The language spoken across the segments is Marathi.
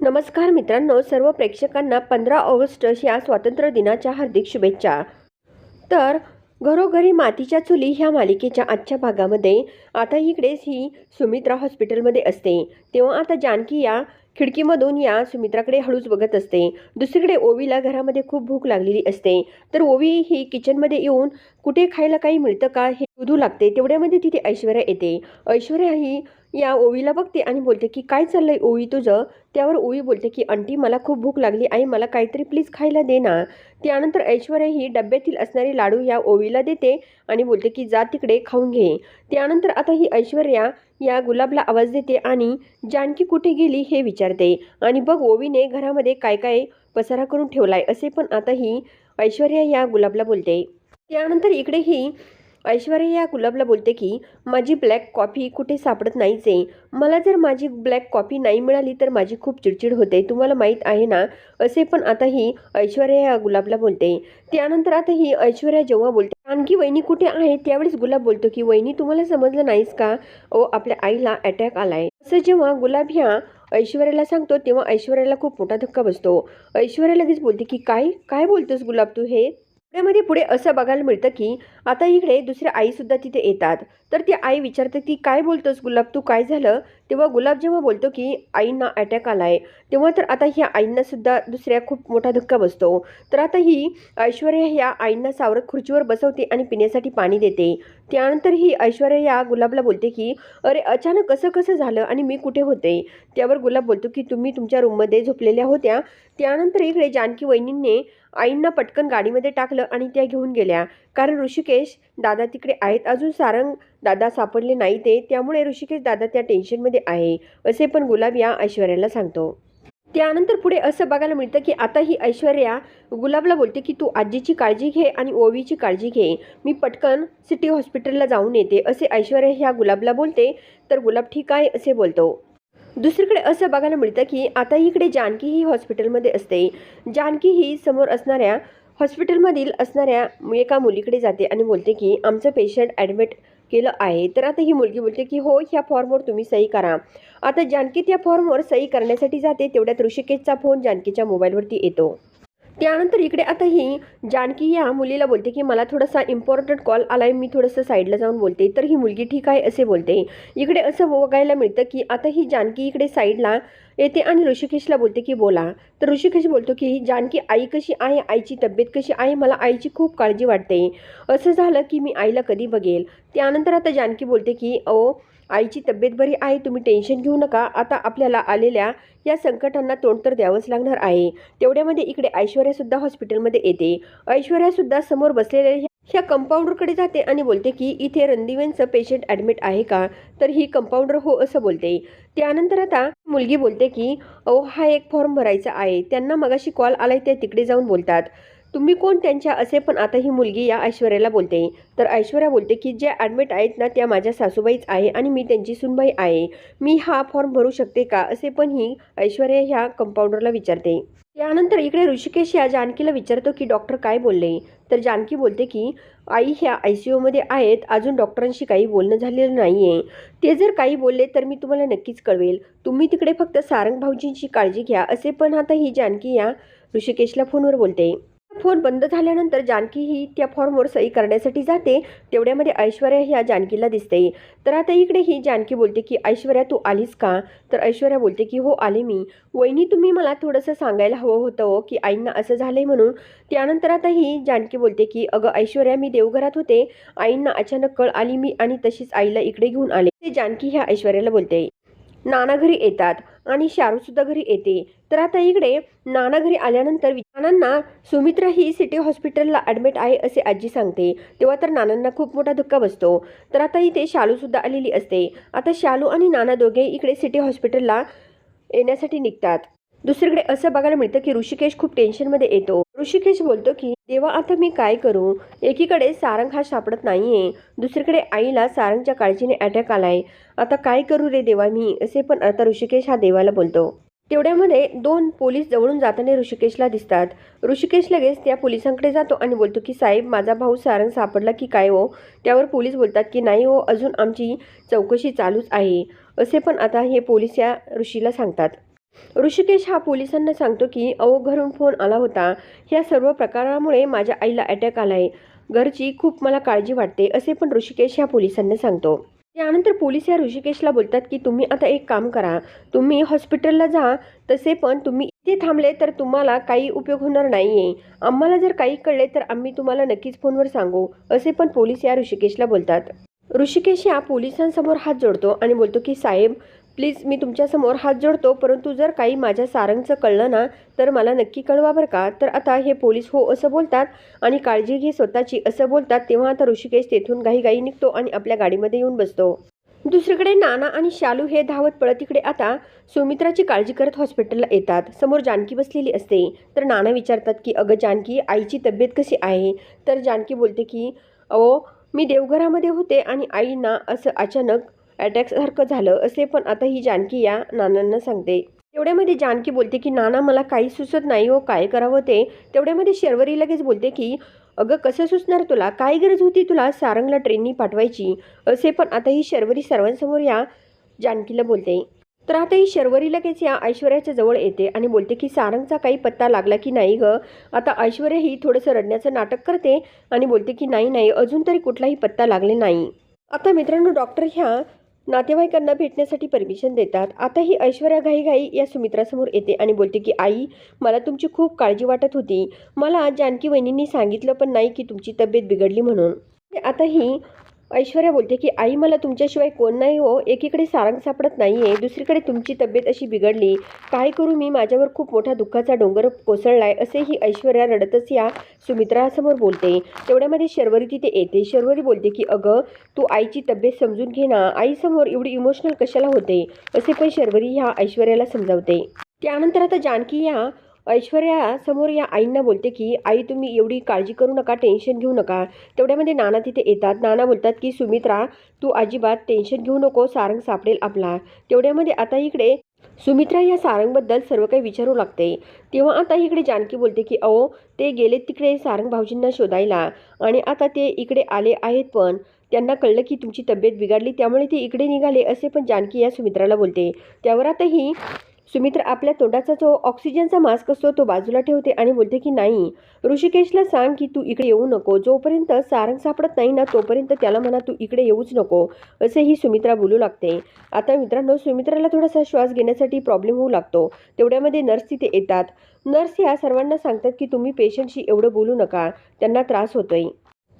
नमस्कार मित्रांनो सर्व प्रेक्षकांना पंधरा ऑगस्ट या स्वातंत्र्य दिनाच्या हार्दिक शुभेच्छा. तर घरोघरी मातीच्या चुली ह्या मालिकेच्या आजच्या भागामध्ये आता इकडेच ही सुमित्रा हॉस्पिटलमध्ये असते. तेव्हा आता जानकी या खिडकीमधून या सुमित्राकडे हळूच बघत असते. दुसरीकडे ओवीला घरामध्ये खूप भूक लागलेली असते. तर ओवी ही किचनमध्ये येऊन कुठे खायला काही मिळतं का हे शोधू लागते. तेवढ्यामध्ये तिथे ऐश्वर्या येते. ऐश्वर्या ही या ओवीला बघते आणि बोलते की काय चाललंय ओवी तुझं? त्यावर ओवी बोलते की आंटी मला खूप भूक लागली. आई मला काहीतरी प्लीज खायला दे ना. त्यानंतर ऐश्वर्या ही डब्यातील असणारे लाडू या ओवीला देते आणि बोलते की जा तिकडे खाऊन घे. त्यानंतर आता ही ऐश्वर्या या गुलाबला आवाज देते आणि जानकी कुठे गेली हे विचारते. आणि बघ ओवीने घरामध्ये काय काय पसारा करून ठेवलाय असे पण आता ही ऐश्वर्या या गुलाबला बोलते. त्यानंतर इकडे ही ऐश्वर्या या गुलाबला बोलते की माझी ब्लॅक कॉफी कुठे सापडत नाहीच आहे मला जर माझी ब्लॅक कॉफी नाही मिळाली तर माझी खूप चिडचिड होते. तुम्हाला माहीत आहे ना? असे पण आता ही ऐश्वर्या या गुलाबला बोलते. त्यानंतर आता ही ऐश्वर्या जेव्हा बोलते आणखी वहिनी कुठे आहे त्यावेळेस गुलाब बोलतो की वहिनी तुम्हाला समजलं नाहीस का? ओ आपल्या आईला अटॅक आलाय. असं जेव्हा गुलाब ह्या ऐश्वर्याला सांगतो तेव्हा ऐश्वर्याला खूप मोठा धक्का बसतो. ऐश्वर्या लगेच बोलते की काय? काय बोलतोस गुलाब तू हे? पुण्यामध्ये पुढे असं बघायला मिळतं की आता इकडे दुसऱ्या आईसुद्धा तिथे येतात. तर ती आई विचारते की काय बोलतोस गुलाब? तू काय झालं? तेव्हा गुलाब जेव्हा बोलतो की आईंना अटॅक आलाय. तेव्हा तर आता ह्या आईंना सुद्धा दुसऱ्या खूप मोठा धक्का बसतो. तर आता ही ऐश्वर्या ह्या आईंना सावरत खुर्चीवर बसवते आणि पिण्यासाठी पाणी देते. त्यानंतर ही ऐश्वर्या या गुलाबला बोलते की अरे अचानक कसं कसं झालं आणि मी कुठे होते? त्यावर गुलाब बोलतो की तुम्ही तुमच्या रूममध्ये झोपलेल्या होत्या. त्यानंतर इकडे जानकी वहिनींनी आईंना पटकन गाडीमध्ये टाकलं आणि त्या घेऊन गेल्या. कारण ऋषिकेश दादा तिकडे आहेत. अजून सारंग दादा सापडले नाही ते. त्यामुळे ऋषिकेश दादा त्या टेन्शनमध्ये आहे असे पण गुलाब या ऐश्वर्याला सांगतो. त्यानंतर पुढे असं बघायला मिळतं की आता ही ऐश्वर्या गुलाबला बोलते की तू आजीची काळजी घे आणि ओवीची काळजी घे. मी पटकन सिटी हॉस्पिटलला जाऊन येते असे ऐश्वर्या ह्या गुलाबला बोलते. तर गुलाब ठीक आहे असे बोलतो. दुसरीकडे असं बघायला मिळतं की आता इकडे जानकी ही हॉस्पिटलमध्ये असते. जानकी ही समोर असणाऱ्या हॉस्पिटलमधील असणाऱ्या एका मुलीकडे जाते आणि बोलते की आमचं पेशंट ॲडमिट केलं आहे. तर आता ही मुलगी बोलते की हो ह्या फॉर्मवर तुम्ही सही करा. आता जानकी त्या फॉर्मवर सही करण्यासाठी जाते तेवढ्यात ऋषिकेशचा फोन जानकीच्या मोबाईलवरती येतो. त्यानंतर इकडे आता ही जानकी या मुलीला बोलते की मला थोडासा इम्पॉर्टंट कॉल आलाय मी थोडंसं साईडला जाऊन बोलते. तर ही मुलगी ठीक आहे असे बोलते. इकडे असं बघायला मिळतं की आता ही जानकी इकडे साईडला येते आणि ऋषिकेशला बोलते की बोला. तर ऋषिकेश बोलतो की जानकी आई कशी आहे? आईची तब्येत कशी आहे? मला आईची खूप काळजी वाटते. असं झालं की मी आईला कधी बघेल? त्यानंतर आता जानकी बोलते की ओ आईची तब्येत बरी आहे. तुम्ही टेन्शन घेऊ नका. आता आपल्याला आलेल्या या संकटांना तोंड तर द्यावंच लागणार आहे. तेवढ्यामध्ये इकडे ऐश्वर्यासुद्धा हॉस्पिटलमध्ये येते. ऐश्वर्यासुद्धा समोर बसलेल्या ह्या- कंपाऊंडरकडे जाते आणि बोलते की इथे रणदिवेंचं पेशंट ॲडमिट आहे का? तर ही कंपाऊंडर हो असं बोलते. त्यानंतर आता मुलगी बोलते की अहो हा एक फॉर्म भरायचा आहे. त्यांना मगाशी कॉल आलाय ते तिकडे जाऊन बोलतात. तुम्ही कोण त्यांच्या असे पण आता ही मुलगी या ऐश्वर्याला बोलते. तर ऐश्वर्या बोलते की ज्या ॲडमिट आहेत ना त्या माझ्या सासूबाईच आहे आणि मी त्यांची सुनबाई आहे. मी हा फॉर्म भरू शकते का? असे पण ही ऐश्वर्या ह्या कंपाऊंडरला विचारते. त्यानंतर इकडे ऋषिकेश या जानकीला विचारतो की डॉक्टर काय बोलले? तर जानकी बोलते की आई ह्या आय सी यूमध्ये आहेत. अजून डॉक्टरांशी काही बोलणं झालेलं नाही आहे ते जर काही बोलले तर मी तुम्हाला नक्कीच कळवेल. तुम्ही तिकडे फक्त सारंग भाऊजींची काळजी घ्या. असे पण आता ही जानकी या ऋषिकेशला फोनवर बोलते. फोन बंद झाल्यानंतर जानकी ही त्या फॉर्मवर सही करण्यासाठी जाते. तेवढ्यामध्ये ऐश्वर्या ह्या जानकीला दिसते. तर आता इकडे ही जानकी बोलते की ऐश्वर्या तू आलीस का? तर ऐश्वर्या बोलते की हो आले मी. वहिनी तुम्ही मला थोडंसं सांगायला हवं होतं हो की आईंना असं झालंय म्हणून. त्यानंतर आता ही जानकी बोलते की अगं ऐश्वर्या मी देवघरात होते. आईंना अचानक कळ आली मी आणि तशीच आईला इकडे घेऊन आले. ते जानकी ह्या ऐश्वर्याला बोलते. नाना घरी येतात आणि शारूसुद्धा घरी येते. तर आता इकडे नाना घरी आल्यानंतर नानांना सुमित्रा ही सिटी हॉस्पिटलला ॲडमिट आहे असे आजी सांगते. तेव्हा तर नानांना खूप मोठा धक्का बसतो. तर आता इथे शालूसुद्धा आलेली असते. आता शालू आणि नाना दोघे इकडे सिटी हॉस्पिटलला येण्यासाठी निघतात. दुसरीकडे असं बघायला मिळतं की ऋषिकेश खूप टेन्शनमध्ये येतो. ऋषिकेश बोलतो की देवा आता मी काय करू? एकीकडे सारंग हा सापडत नाहीये. दुसरीकडे आईला सारंगच्या काळजीने अटॅक आलाय. आता काय करू रे देवा मी? असे पण आता ऋषिकेश हा देवाला बोलतो. तेवढ्यामध्ये दोन पोलीस जवळून जाताना ऋषिकेशला दिसतात. ऋषिकेश लगेच त्या पोलिसांकडे जातो आणि बोलतो की साहेब माझा भाऊ सारंग सापडला की काय हो? त्यावर पोलीस बोलतात की नाही हो अजून आमची चौकशी चालूच आहे. असे पण आता हे पोलीस या ऋषीला सांगतात. ऋषिकेश हा पोलिसांना सांगतो की अहो घरून फोन आला होता. ह्या सर्व प्रकारामुळे माझ्या आईला अटॅक आला आहे घरची खूप मला काळजी वाटते असे पण ऋषिकेश ह्या पोलिसांना सांगतो. त्यानंतर पोलीस या ऋषिकेशला बोलतात की तुम्ही आता एक काम करा. तुम्ही हॉस्पिटलला जा. तसे पण तुम्ही इथे थांबले तर तुम्हाला काही उपयोग होणार नाही आहे आम्हाला जर काही कळले तर आम्ही तुम्हाला नक्कीच फोनवर सांगू असे पण पोलीस या ऋषिकेशला बोलतात. ऋषिकेश या पोलिसांसमोर हात जोडतो आणि बोलतो की साहेब प्लीज मी तुमच्यासमोर हात जोडतो परंतु जर काही माझ्या सारंगचं कळलं ना तर मला नक्की कळवा बरं का? तर आता हे पोलीस हो असं बोलतात आणि काळजी घे स्वतःची असं बोलतात तेव्हा आता ऋषिकेश तेथून घाई निघतो आणि आपल्या गाडीमध्ये येऊन बसतो. दुसरीकडे नाना आणि शालू हे धावत पळत इकडे आता सुमित्राची काळजी करत हॉस्पिटलला येतात. समोर जानकी बसलेली असते. तर नाना विचारतात की अगं जानकी आईची तब्येत कशी आहे? तर जानकी बोलते की अहो मी देवघरामध्ये होते आणि आईना असं अचानक अटॅकसारखं झालं असे पण आता ही जानकी या नानांना सांगते. तेवढ्यामध्ये जानकी बोलते की नाना मला काही सुचत नाही हो काय करावं ते. तेवढ्यामध्ये शर्वरी लगेच बोलते की अगं कसं सुचणार तुला? काय गरज होती तुला सारंगला ट्रेननी पाठवायची? असे पण आता ही शर्वरी सर्वांसमोर या जानकीला बोलते. तर आता ही शर्वरी लगेच या ऐश्वर्याच्या जवळ येते आणि बोलते की सारंगचा काही पत्ता लागला की नाही गं? आता ऐश्वर्या ही थोडंसं रडण्याचं नाटक करते आणि बोलते की नाही नाही अजून तरी कुठलाही पत्ता लागले नाही. आता मित्रांनो डॉक्टर ह्या नातेवाईकांना भेटण्यासाठी परमिशन देतात. आता ही ऐश्वर्या घाईघाई या सुमित्रासमोर येते आणि बोलते की आई मला तुमची खूप काळजी वाटत होती. मला जानकी वहिनींनी सांगितलं पण नाही की तुमची तब्येत बिघडली म्हणून. आता ही ऐश्वर्या बोलते की आई मला तुमच्याशिवाय कोण नाही हो. एकीकडे सारंग सापडत नाही आहे दुसरीकडे तुमची तब्येत अशी बिघडली. काय करू मी? माझ्यावर खूप मोठा दुःखाचा डोंगर कोसळलाय असे ही ऐश्वर्या रडतच या सुमित्रासमोर बोलते. तेवढ्यामध्ये शर्वरी तिथे येते. शर्वरी बोलते की अगं तू आईची तब्येत समजून घे ना. आईसमोर एवढी इमोशनल कशाला होते? असे पण शर्वरी ह्या ऐश्वर्याला समजावते. त्यानंतर आता जानकी या ऐश्वर्या समोर या आईंना बोलते की आई तुम्ही एवढी काळजी करू नका टेन्शन घेऊ नका. तेवढ्यामध्ये नाना तिथे येतात. नाना बोलतात की सुमित्रा तू अजिबात टेन्शन घेऊ नको सारंग सापडेल आपला. तेवढ्यामध्ये आता इकडे सुमित्रा या सारंगबद्दल सर्व काही विचारू लागते. तेव्हा आता इकडे जानकी बोलते की अहो ते गेले तिकडे सारंग भाऊजींना शोधायला आणि आता ते इकडे आले आहेत पण. त्यांना कळलं की तुमची तब्येत बिघडली त्यामुळे ते इकडे निघाले असे पण जानकी या सुमित्राला बोलते. त्यावर आता ही सुमित्रा आपल्या तोंडाचा जो ऑक्सिजनचा मास्क असतो तो बाजूला ठेवते आणि बोलते की नाही ऋषिकेशला सांग की तू इकडे येऊ नको. जोपर्यंत सारंग सापडत नाही ना तोपर्यंत त्याला म्हणा तू इकडे येऊच नको. असे ही सुमित्रा बोलू लागते. आता मित्रांनो सुमित्राला थोडासा श्वास घेण्यासाठी प्रॉब्लेम होऊ लागतो. तेवढ्यामध्ये नर्स तिथे येतात. नर्स ह्या सर्वांना सांगतात की तुम्ही पेशंटशी एवढं बोलू नका. त्यांना त्रास होतोय.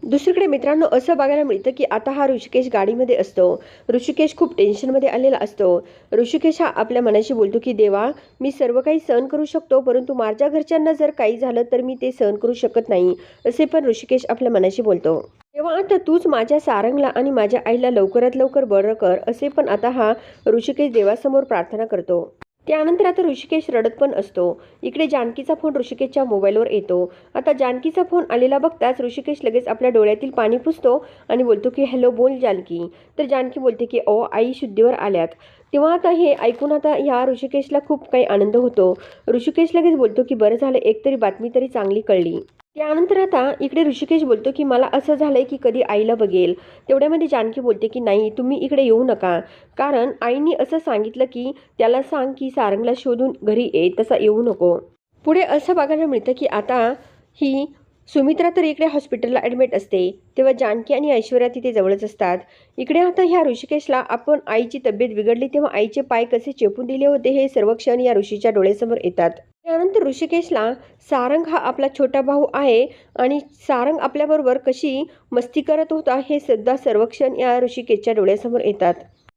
दुसरीकडे मित्रांनो असं बघायला मिळतं की आता हा ऋषिकेश गाडीमध्ये असतो. ऋषिकेश खूप टेन्शनमध्ये आलेला असतो. ऋषिकेश हा आपल्या मनाशी बोलतो की देवा मी सर्व काही सहन करू शकतो परंतु माझ्या घरच्यांना जर काही झालं तर मी ते सहन करू शकत नाही असे पण ऋषिकेश आपल्या मनाशी बोलतो. तेव्हा आता तूच माझ्या सारंगला आणि माझ्या आईला लवकरात लवकर बरं कर असे पण आता हा ऋषिकेश देवासमोर प्रार्थना करतो. त्यानंतर आता ऋषिकेश रडत पण असतो. इकडे जानकीचा फोन ऋषिकेशच्या मोबाईलवर येतो. आता जानकीचा फोन आलेला बघताच ऋषिकेश लगेच आपल्या डोळ्यातील पाणी पुसतो आणि बोलतो की हॅलो बोल जानकी. तर जानकी बोलते की ओ आई शुद्धीवर आल्यात. तेव्हा आता हे ऐकून आता ह्या ऋषिकेशला खूप काही आनंद होतो. ऋषिकेश लगेच बोलतो की बरं झालं एकतरी बातमी तरी चांगली कळली. त्यानंतर आता इकडे ऋषिकेश बोलतो की मला असं झालंय की कधी आईला बघेल. तेवढ्यामध्ये जानकी बोलते की नाही तुम्ही इकडे येऊ नका. कारण आईने असं सांगितलं की त्याला सांग की सारंगला शोधून घरी ये तसा येऊ नको. पुढे असं बघायला मिळतं की आता ही सुमित्रा तर इकडे हॉस्पिटलला ॲडमिट असते. तेव्हा जानकी आणि ऐश्वर्या तिथे जवळच असतात. इकडे आता ह्या ऋषिकेशला आपण आईची तब्येत बिघडली तेव्हा आईचे पाय कसे चेपून दिले होते हे सर्व क्षण या ऋषीच्या डोळ्यासमोर येतात. त्यानंतर ऋषिकेशला सारंग हा आपला छोटा भाऊ आहे आणि सारंग आपल्याबरोबर कशी मस्ती करत होता हे सुद्धा सर्व क्षण या ऋषिकेशच्या डोळ्यासमोर येतात.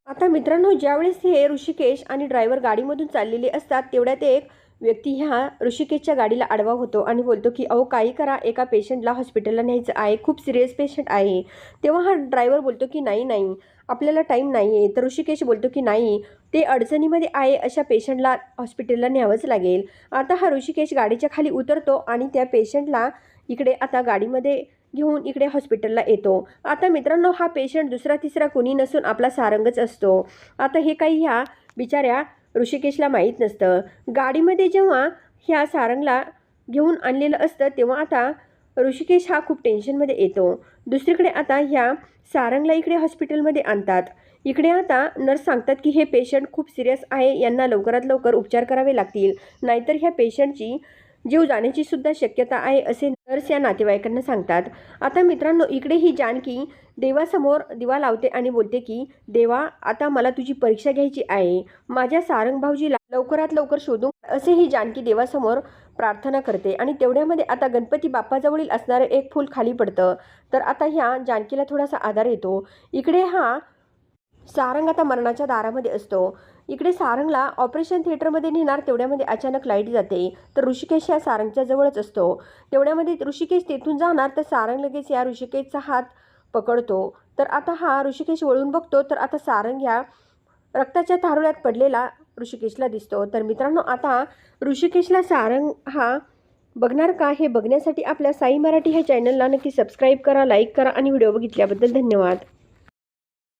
आता मित्रांनो ज्यावेळेस हे ऋषिकेश आणि ड्रायव्हर गाडीमधून चाललेले असतात तेवढ्यात एक व्यक्ती ह्या ऋषिकेशच्या गाडीला आडवा होतो आणि बोलतो की अहो काही करा एका पेशंटला हॉस्पिटलला न्यायचं आहे. खूप सिरियस पेशंट आहे. तेव्हा हा ड्रायव्हर बोलतो की नाही नाही. आपल्याला टाईम नाही आहे तर ऋषिकेश बोलतो की नाही. ते अडचणीमध्ये आहे अशा पेशंटला हॉस्पिटलला न्यावंच लागेल. आता हा ऋषिकेश गाडीच्या खाली उतरतो आणि त्या पेशंटला इकडे आता गाडीमध्ये घेऊन इकडे हॉस्पिटलला येतो. आता मित्रांनो हा पेशंट दुसरा तिसरा कुणी नसून आपला सारंगच असतो. आता हे काही ह्या बिचाऱ्या ऋषिकेशला माहीत नसतं. गाडीमध्ये जेव्हा ह्या सारंगला घेऊन आणलेलं असतं तेव्हा आता ऋषिकेश हा खूप टेन्शनमध्ये येतो. दुसरीकडे आता ह्या सारंगला इकडे हॉस्पिटलमध्ये आणतात. इकडे आता नर्स सांगतात की हे पेशंट खूप सिरियस आहे यांना लवकरात लवकर उपचार करावे लागतील. नाहीतर ह्या पेशंटची जीव जाण्याची सुद्धा शक्यता आहे असे नर्स या नातेवाईकांना सांगतात. आता मित्रांनो इकडे ही जानकी देवासमोर दिवा लावते आणि बोलते की देवा आता मला तुझी परीक्षा घ्यायची आहे. माझ्या सारंग भाऊजीला लवकरात लवकर शोधून असे ही जानकी देवासमोर प्रार्थना करते. आणि तेवढ्यामध्ये आता गणपती बाप्पाजवळील असणारं एक फूल खाली पडतं. तर आता ह्या जानकीला थोडासा आधार येतो. इकडे हा सारंग आता मरणाच्या दारामध्ये असतो. इकडे सारंगला ऑपरेशन थिएटरमध्ये नेणार तेवढ्यामध्ये अचानक लाइट जाते. तर ऋषिकेश या सारंगच्या जवळच असतो. तेवढ्यामध्ये ऋषिकेश तेथून जाणार तर सारंग लगेच या ऋषिकेशचा हात पकडतो. तर आता हा ऋषिकेश वळून बघतो तर आता सारंग ह्या रक्ताच्या थारोळ्यात पडलेला ऋषिकेशला दिसतो. तर मित्रांनो आता ऋषिकेशला सारंग हा बघणार का हे बघण्यासाठी आपल्या साई मराठी ह्या चॅनलला नक्की सबस्क्राईब करा लाईक करा आणि व्हिडिओ बघितल्याबद्दल धन्यवाद.